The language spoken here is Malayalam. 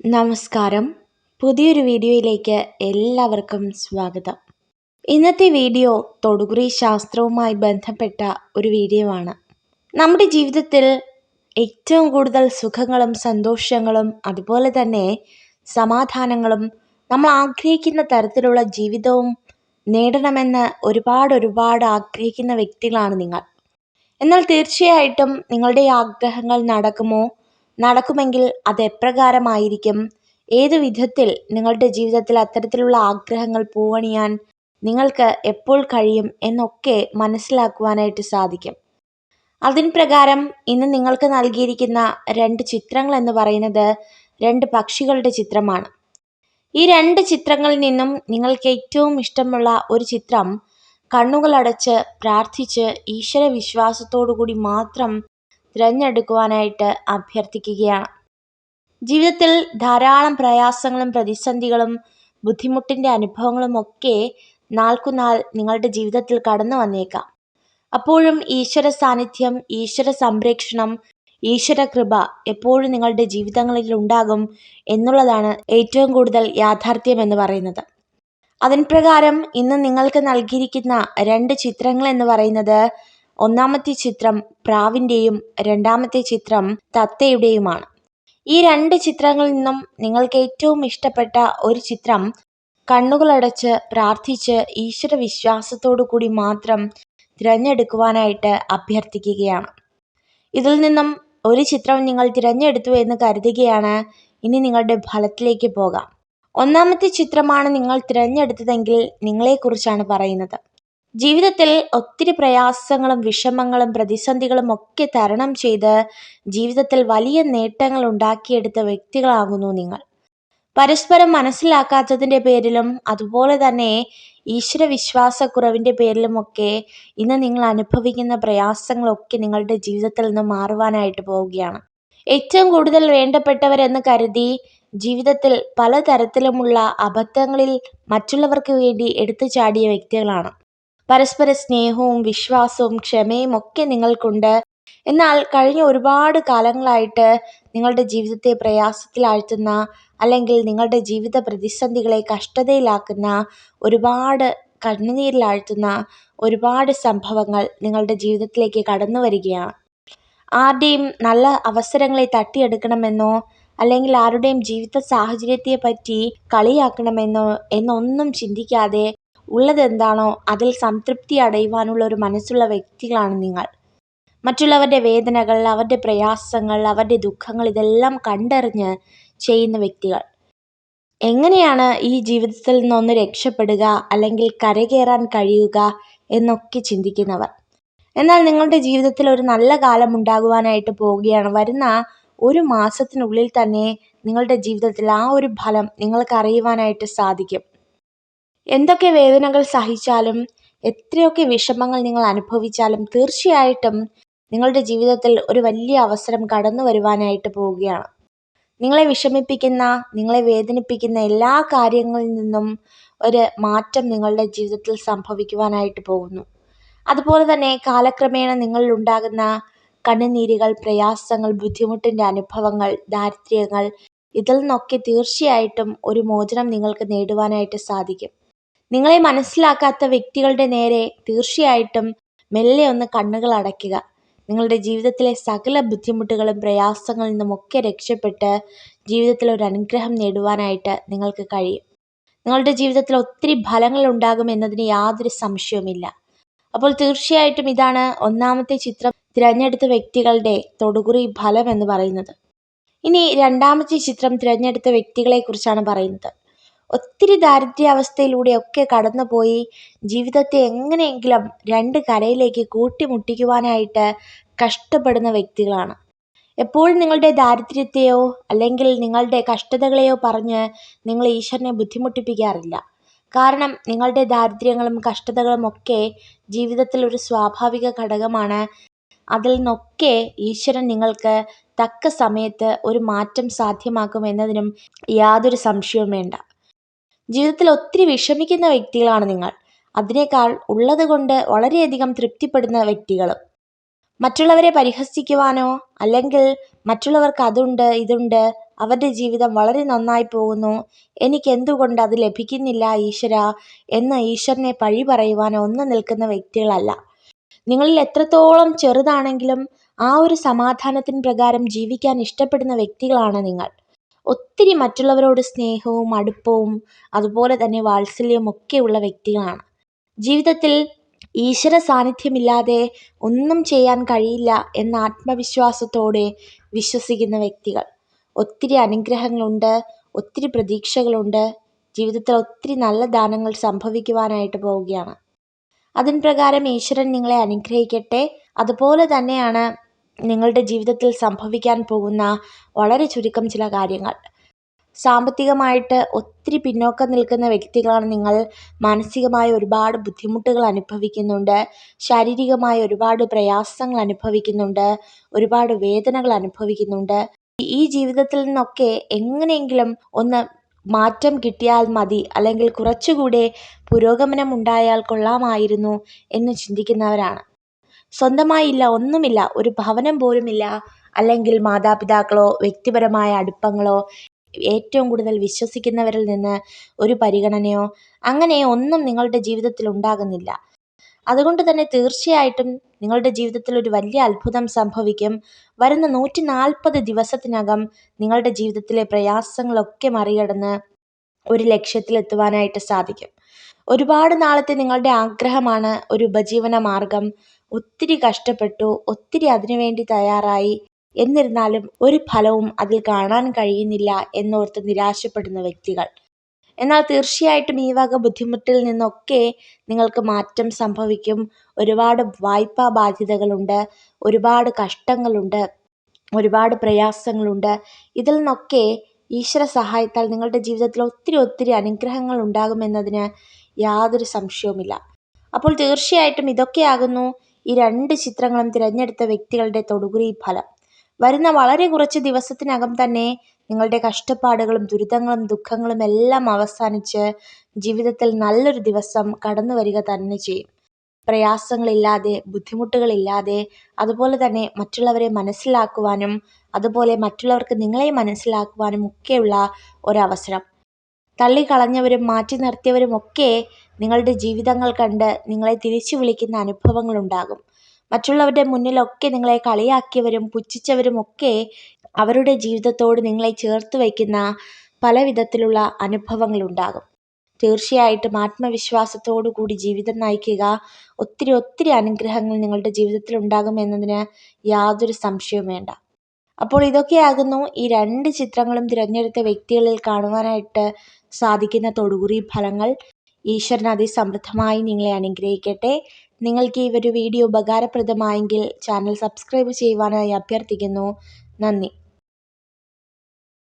നമസ്കാരം. പുതിയൊരു വീഡിയോയിലേക്ക് എല്ലാവർക്കും സ്വാഗതം. ഇന്നത്തെ വീഡിയോ തൊടുകുറി ശാസ്ത്രവുമായി ബന്ധപ്പെട്ട ഒരു വീഡിയോ ആണ് നമ്മുടെ ജീവിതത്തിൽ ഏറ്റവും കൂടുതൽ സുഖങ്ങളും സന്തോഷങ്ങളും അതുപോലെ തന്നെ സമാധാനങ്ങളും നമ്മൾ ആഗ്രഹിക്കുന്ന തരത്തിലുള്ള ജീവിതവും നേടണമെന്ന് ഒരുപാട് ഒരുപാട് ആഗ്രഹിക്കുന്ന വ്യക്തികളാണ് നിങ്ങൾ. എന്നാൽ തീർച്ചയായിട്ടും നിങ്ങളുടെ ആഗ്രഹങ്ങൾ നടക്കുമോ? നടക്കുമെങ്കിൽ അത് എപ്രകാരമായിരിക്കും? ഏതു വിധത്തിൽ നിങ്ങളുടെ ജീവിതത്തിൽ അത്തരത്തിലുള്ള ആഗ്രഹങ്ങൾ പൂവണിയാൻ നിങ്ങൾക്ക് എപ്പോൾ കഴിയും എന്നൊക്കെ മനസ്സിലാക്കുവാനായിട്ട് സാധിക്കും. അതിന് പ്രകാരം ഇന്ന് നിങ്ങൾക്ക് നൽകിയിരിക്കുന്ന രണ്ട് ചിത്രങ്ങൾ എന്ന് പറയുന്നത് രണ്ട് പക്ഷികളുടെ ചിത്രമാണ്. ഈ രണ്ട് ചിത്രങ്ങളിൽ നിന്നും നിങ്ങൾക്ക് ഏറ്റവും ഇഷ്ടമുള്ള ഒരു ചിത്രം കണ്ണുകളടച്ച് പ്രാർത്ഥിച്ച് ഈശ്വര വിശ്വാസത്തോടു കൂടി മാത്രം തിരഞ്ഞെടുക്കുവാനായിട്ട് അഭ്യർത്ഥിക്കുകയാണ്. ജീവിതത്തിൽ ധാരാളം പ്രയാസങ്ങളും പ്രതിസന്ധികളും ബുദ്ധിമുട്ടിന്റെ അനുഭവങ്ങളും ഒക്കെ നാൾക്കുനാൾ നിങ്ങളുടെ ജീവിതത്തിൽ കടന്നു വന്നേക്കാം. അപ്പോഴും ഈശ്വര സാന്നിധ്യം ഈശ്വര സംരക്ഷണം ഈശ്വര കൃപ എപ്പോഴും നിങ്ങളുടെ ജീവിതങ്ങളിൽ ഉണ്ടാകും എന്നുള്ളതാണ് ഏറ്റവും കൂടുതൽ യാഥാർത്ഥ്യം എന്ന് പറയുന്നത്. അതിൻ പ്രകാരം ഇന്ന് നിങ്ങൾക്ക് നൽകിയിരിക്കുന്ന രണ്ട് ചിത്രങ്ങൾ എന്ന് പറയുന്നത് ഒന്നാമത്തെ ചിത്രം പ്രാവിന്റെയും രണ്ടാമത്തെ ചിത്രം തത്തയുടെയുമാണ്. ഈ രണ്ട് ചിത്രങ്ങളിൽ നിന്നും നിങ്ങൾക്ക് ഏറ്റവും ഇഷ്ടപ്പെട്ട ഒരു ചിത്രം കണ്ണുകളടച്ച് പ്രാർത്ഥിച്ച് ഈശ്വര വിശ്വാസത്തോടു കൂടി മാത്രം തിരഞ്ഞെടുക്കുവാനായിട്ട് അഭ്യർത്ഥിക്കുകയാണ്. ഇതിൽ നിന്നും ഒരു ചിത്രം നിങ്ങൾ തിരഞ്ഞെടുത്തു എന്ന് കരുതുകയാണ്. ഇനി നിങ്ങളുടെ ഫലത്തിലേക്ക് പോകാം. ഒന്നാമത്തെ ചിത്രമാണ് നിങ്ങൾ തിരഞ്ഞെടുത്തതെങ്കിൽ നിങ്ങളെക്കുറിച്ചാണ് പറയുന്നത്. ജീവിതത്തിൽ ഒത്തിരി പ്രയാസങ്ങളും വിഷമങ്ങളും പ്രതിസന്ധികളും ഒക്കെ തരണം ചെയ്ത് ജീവിതത്തിൽ വലിയ നേട്ടങ്ങൾ ഉണ്ടാക്കിയെടുത്ത വ്യക്തികളാകുന്നു നിങ്ങൾ. പരസ്പരം മനസ്സിലാക്കാത്തതിന്റെ പേരിലും അതുപോലെ തന്നെ ഈശ്വര വിശ്വാസക്കുറവിന്റെ പേരിലുമൊക്കെ ഇന്ന് നിങ്ങൾ അനുഭവിക്കുന്ന പ്രയാസങ്ങളൊക്കെ നിങ്ങളുടെ ജീവിതത്തിൽ നിന്ന് മാറുവാനായിട്ട് പോവുകയാണ്. ഏറ്റവും കൂടുതൽ വേണ്ടപ്പെട്ടവരെന്ന് കരുതി ജീവിതത്തിൽ പലതരത്തിലുമുള്ള അബദ്ധങ്ങളിൽ മറ്റുള്ളവർക്ക് വേണ്ടി എടുത്തു ചാടിയ വ്യക്തികളാണ്. പരസ്പര സ്നേഹവും വിശ്വാസവും ക്ഷമയും ഒക്കെ നിങ്ങൾക്കുണ്ട്. എന്നാൽ കഴിഞ്ഞ ഒരുപാട് കാലങ്ങളായിട്ട് നിങ്ങളുടെ ജീവിതത്തെ പ്രയാസത്തിലാഴ്ത്തുന്ന അല്ലെങ്കിൽ നിങ്ങളുടെ ജീവിത പ്രതിസന്ധികളെ കഷ്ടതയിലാക്കുന്ന ഒരുപാട് കണ്ണുനീരിലാഴ്ത്തുന്ന ഒരുപാട് സംഭവങ്ങൾ നിങ്ങളുടെ ജീവിതത്തിലേക്ക് കടന്നു വരികയാണ്. ആരുടെയും നല്ല അവസരങ്ങളെ തട്ടിയെടുക്കണമെന്നോ അല്ലെങ്കിൽ ആരുടെയും ജീവിത സാഹചര്യത്തെ പറ്റി കളിയാക്കണമെന്നോ എന്നൊന്നും ചിന്തിക്കാതെ ഉള്ളതെന്താണോ അതിൽ സംതൃപ്തി അടയുവാനുള്ള ഒരു മനസ്സുള്ള വ്യക്തികളാണ് നിങ്ങൾ. മറ്റുള്ളവരുടെ വേദനകൾ അവരുടെ പ്രയാസങ്ങൾ അവരുടെ ദുഃഖങ്ങൾ ഇതെല്ലാം കണ്ടറിഞ്ഞ് ചെയ്യുന്ന വ്യക്തികൾ. എങ്ങനെയാണ് ഈ ജീവിതത്തിൽ നിന്നൊന്ന് രക്ഷപ്പെടുക അല്ലെങ്കിൽ കരകയറാൻ കഴിയുക എന്നൊക്കെ ചിന്തിക്കുന്നവർ. എന്നാൽ നിങ്ങളുടെ ജീവിതത്തിൽ ഒരു നല്ല കാലം ഉണ്ടാകുവാനായിട്ട് പോവുകയാണ്. വരുന്ന ഒരു മാസത്തിനുള്ളിൽ തന്നെ നിങ്ങളുടെ ജീവിതത്തിൽ ആ ഒരു ഫലം നിങ്ങൾക്ക് അറിയുവാനായിട്ട് സാധിക്കും. എന്തൊക്കെ വേദനകൾ സഹിച്ചാലും എത്രയൊക്കെ വിഷമങ്ങൾ നിങ്ങൾ അനുഭവിച്ചാലും തീർച്ചയായിട്ടും നിങ്ങളുടെ ജീവിതത്തിൽ ഒരു വലിയ അവസരം കടന്നു വരുവാനായിട്ട് പോവുകയാണ്. നിങ്ങളെ വിഷമിപ്പിക്കുന്ന നിങ്ങളെ വേദനിപ്പിക്കുന്ന എല്ലാ കാര്യങ്ങളിൽ നിന്നും ഒരു മാറ്റം നിങ്ങളുടെ ജീവിതത്തിൽ സംഭവിക്കുവാനായിട്ട് പോകുന്നു. അതുപോലെ തന്നെ കാലക്രമേണ നിങ്ങളിൽ ഉണ്ടാകുന്ന കണ്ണുനീരുകൾ പ്രയാസങ്ങൾ ബുദ്ധിമുട്ടിന്റെ അനുഭവങ്ങൾ ദാരിദ്ര്യങ്ങൾ ഇതിൽ നിന്നൊക്കെ തീർച്ചയായിട്ടും ഒരു മോചനം നിങ്ങൾക്ക് നേടുവാനായിട്ട് സാധിക്കും. നിങ്ങളെ മനസ്സിലാക്കാത്ത വ്യക്തികളുടെ നേരെ തീർച്ചയായിട്ടും മെല്ലെ ഒന്ന് കണ്ണുകൾ അടയ്ക്കുക. നിങ്ങളുടെ ജീവിതത്തിലെ സകല ബുദ്ധിമുട്ടുകളും പ്രയാസങ്ങളിൽ നിന്നുമൊക്കെ രക്ഷപ്പെട്ട് ജീവിതത്തിൽ ഒരു അനുഗ്രഹം നേടുവാനായിട്ട് നിങ്ങൾക്ക് കഴിയും. നിങ്ങളുടെ ജീവിതത്തിൽ ഒത്തിരി ഫലങ്ങൾ ഉണ്ടാകും എന്നതിന് യാതൊരു സംശയവുമില്ല. അപ്പോൾ തീർച്ചയായിട്ടും ഇതാണ് ഒന്നാമത്തെ ചിത്രം തിരഞ്ഞെടുത്ത വ്യക്തികളുടെ തൊടുകുറി ഫലം എന്ന് പറയുന്നത്. ഇനി രണ്ടാമത്തെ ചിത്രം തിരഞ്ഞെടുത്ത വ്യക്തികളെക്കുറിച്ചാണ് പറയുന്നത്. ഒത്തിരി ദാരിദ്ര്യാവസ്ഥയിലൂടെയൊക്കെ കടന്നുപോയി. ജീവിതത്തെ എങ്ങനെയെങ്കിലും രണ്ട് കരയിലേക്ക് കൂട്ടിമുട്ടിക്കുവാനായിട്ട് കഷ്ടപ്പെടുന്ന വ്യക്തികളാണ്. എപ്പോഴും നിങ്ങളുടെ ദാരിദ്ര്യത്തെയോ അല്ലെങ്കിൽ നിങ്ങളുടെ കഷ്ടതകളെയോ പറഞ്ഞ് നിങ്ങൾ ഈശ്വരനെ ബുദ്ധിമുട്ടിപ്പിക്കാറില്ല. കാരണം നിങ്ങളുടെ ദാരിദ്ര്യങ്ങളും കഷ്ടതകളും ഒക്കെ ജീവിതത്തിൽ ഒരു സ്വാഭാവിക ഘടകമാണ്. അതിൽ നിന്നൊക്കെ ഈശ്വരൻ നിങ്ങൾക്ക് തക്ക സമയത്ത് ഒരു മാറ്റം സാധ്യമാക്കും എന്നതിനും യാതൊരു സംശയവും വേണ്ട. ജീവിതത്തിൽ ഒത്തിരി വിഷമിക്കുന്ന വ്യക്തികളാണ് നിങ്ങൾ. അതിനേക്കാൾ ഉള്ളത് കൊണ്ട് വളരെയധികം തൃപ്തിപ്പെടുന്ന വ്യക്തികളും. മറ്റുള്ളവരെ പരിഹസിക്കുവാനോ അല്ലെങ്കിൽ മറ്റുള്ളവർക്ക് അതുണ്ട് ഇതുണ്ട് അവരുടെ ജീവിതം വളരെ നന്നായി പോകുന്നു എനിക്ക് എന്തുകൊണ്ട് അത് ലഭിക്കുന്നില്ല ഈശ്വര എന്ന് ഈശ്വരനെ പഴി പറയുവാനോ ഒന്നും നിൽക്കുന്ന വ്യക്തികളല്ല. നിങ്ങളിൽ എത്രത്തോളം ചെറുതാണെങ്കിലും ആ ഒരു സമാധാനത്തിന് പ്രകാരം ജീവിക്കാൻ ഇഷ്ടപ്പെടുന്ന വ്യക്തികളാണ് നിങ്ങൾ. ഒത്തിരി മറ്റുള്ളവരോട് സ്നേഹവും അടുപ്പവും അതുപോലെ തന്നെ വാത്സല്യവും ഒക്കെയുള്ള വ്യക്തികളാണ്. ജീവിതത്തിൽ ഈശ്വര സാന്നിധ്യമില്ലാതെ ഒന്നും ചെയ്യാൻ കഴിയില്ല എന്ന ആത്മവിശ്വാസത്തോടെ വിശ്വസിക്കുന്ന വ്യക്തികൾ. ഒത്തിരി അനുഗ്രഹങ്ങളുണ്ട് ഒത്തിരി പ്രതീക്ഷകളുണ്ട്. ജീവിതത്തിൽ ഒത്തിരി നല്ല ദാനങ്ങൾ സംഭവിക്കുവാനായിട്ട് പോവുകയാണ്. അതിൻ പ്രകാരം ഈശ്വരൻ നിങ്ങളെ അനുഗ്രഹിക്കട്ടെ. അതുപോലെ തന്നെയാണ് നിങ്ങളുടെ ജീവിതത്തിൽ സംഭവിക്കാൻ പോകുന്ന വളരെ ചുരുക്കം ചില കാര്യങ്ങൾ. സാമ്പത്തികമായിട്ട് ഒത്തിരി പിന്നോക്കം നിൽക്കുന്ന വ്യക്തികളാണ് നിങ്ങൾ. മാനസികമായി ഒരുപാട് ബുദ്ധിമുട്ടുകൾ അനുഭവിക്കുന്നുണ്ട്. ശാരീരികമായി ഒരുപാട് പ്രയാസങ്ങൾ അനുഭവിക്കുന്നുണ്ട്. ഒരുപാട് വേദനകൾ അനുഭവിക്കുന്നുണ്ട്. ഈ ജീവിതത്തിൽ നിന്നൊക്കെ എങ്ങനെയെങ്കിലും ഒന്ന് മാറ്റം കിട്ടിയാൽ മതി. അല്ലെങ്കിൽ കുറച്ചുകൂടെ പുരോഗമനം ഉണ്ടായാൽ കൊള്ളാമായിരുന്നു എന്ന് ചിന്തിക്കുന്നവരാണ്. സ്വന്തമായില്ല ഒന്നുമില്ല. ഒരു ഭവനം പോലുമില്ല. അല്ലെങ്കിൽ മാതാപിതാക്കളോ വ്യക്തിപരമായ അടുപ്പങ്ങളോ ഏറ്റവും കൂടുതൽ വിശ്വസിക്കുന്നവരിൽ നിന്ന് ഒരു പരിഗണനയോ അങ്ങനെ ഒന്നും നിങ്ങളുടെ ജീവിതത്തിൽ ഉണ്ടാകുന്നില്ല. അതുകൊണ്ട് തന്നെ തീർച്ചയായിട്ടും നിങ്ങളുടെ ജീവിതത്തിൽ ഒരു വലിയ അത്ഭുതം സംഭവിക്കും. വരുന്ന നൂറ്റി നാൽപ്പത് ദിവസത്തിനകം നിങ്ങളുടെ ജീവിതത്തിലെ പ്രയാസങ്ങളൊക്കെ മറികടന്ന് ഒരു ലക്ഷ്യത്തിലെത്തുവാനായിട്ട് സാധിക്കും. ഒരുപാട് നാളത്തെ നിങ്ങളുടെ ആഗ്രഹമാണ് ഒരു ഉപജീവന മാർഗം. ഒത്തിരി കഷ്ടപ്പെട്ടു ഒത്തിരി അതിനുവേണ്ടി തയ്യാറായി. എന്നിരുന്നാലും ഒരു ഫലവും അതിൽ കാണാൻ കഴിയുന്നില്ല എന്നോർത്ത് നിരാശപ്പെടുന്ന വ്യക്തികൾ. എന്നാൽ തീർച്ചയായിട്ടും ഈ വക ബുദ്ധിമുട്ടിൽ നിന്നൊക്കെ നിങ്ങൾക്ക് മാറ്റം സംഭവിക്കും. ഒരുപാട് വായ്പാ ബാധ്യതകളുണ്ട് ഒരുപാട് കഷ്ടങ്ങളുണ്ട് ഒരുപാട് പ്രയാസങ്ങളുണ്ട്. ഇതിൽ നിന്നൊക്കെ ഈശ്വര സഹായത്താൽ നിങ്ങളുടെ ജീവിതത്തിൽ ഒത്തിരി ഒത്തിരി അനുഗ്രഹങ്ങൾ ഉണ്ടാകുമെന്നതിന് യാതൊരു സംശയവുമില്ല. അപ്പോൾ തീർച്ചയായിട്ടും ഇതൊക്കെയാകുന്നു ഈ രണ്ട് ചിത്രങ്ങളും തിരഞ്ഞെടുത്ത വ്യക്തികളുടെ തൊടുകുറി ഫലം. വരുന്ന വളരെ കുറച്ച് ദിവസത്തിനകം തന്നെ നിങ്ങളുടെ കഷ്ടപ്പാടുകളും ദുരിതങ്ങളും ദുഃഖങ്ങളും എല്ലാം അവസാനിച്ച് ജീവിതത്തിൽ നല്ലൊരു ദിവസം കടന്നു വരിക തന്നെ ചെയ്യും. പ്രയാസങ്ങളില്ലാതെ ബുദ്ധിമുട്ടുകളില്ലാതെ അതുപോലെ തന്നെ മറ്റുള്ളവരെ മനസ്സിലാക്കുവാനും അതുപോലെ മറ്റുള്ളവർക്ക് നിങ്ങളെ മനസ്സിലാക്കുവാനും ഒക്കെയുള്ള ഒരവസരം. തള്ളിക്കളഞ്ഞവരും മാറ്റി നിർത്തിയവരും ഒക്കെ നിങ്ങളുടെ ജീവിതങ്ങൾ കണ്ട് നിങ്ങളെ തിരിച്ചു വിളിക്കുന്ന അനുഭവങ്ങളുണ്ടാകും. മറ്റുള്ളവരുടെ മുന്നിലൊക്കെ നിങ്ങളെ കളിയാക്കിയവരും പുച്ഛിച്ചവരും ഒക്കെ അവരുടെ ജീവിതത്തോട് നിങ്ങളെ ചേർത്ത് വയ്ക്കുന്ന പല വിധത്തിലുള്ള അനുഭവങ്ങളുണ്ടാകും. തീർച്ചയായിട്ടും ആത്മവിശ്വാസത്തോടു കൂടി ജീവിതം നയിക്കുക ഒത്തിരി ഒത്തിരി അനുഗ്രഹങ്ങൾ നിങ്ങളുടെ ജീവിതത്തിൽ ഉണ്ടാകും ഉണ്ടാകുമെന്നതിന് യാതൊരു സംശയവും വേണ്ട. അപ്പോൾ ഇതൊക്കെയാകുന്നു ഈ രണ്ട് ചിത്രങ്ങളും തിരഞ്ഞെടുത്ത വ്യക്തികളിൽ കാണുവാനായിട്ട് സാധിക്കുന്ന തൊടുകുറി ഫലങ്ങൾ. ഈശ്വരൻ അതിസമൃദ്ധമായി നിങ്ങളെ അനുഗ്രഹിക്കട്ടെ. നിങ്ങൾക്ക് ഈ ഒരു വീഡിയോ ഉപകാരപ്രദമായെങ്കിൽ ചാനൽ സബ്സ്ക്രൈബ് ചെയ്യുവാനായി അഭ്യർത്ഥിക്കുന്നു. നന്ദി.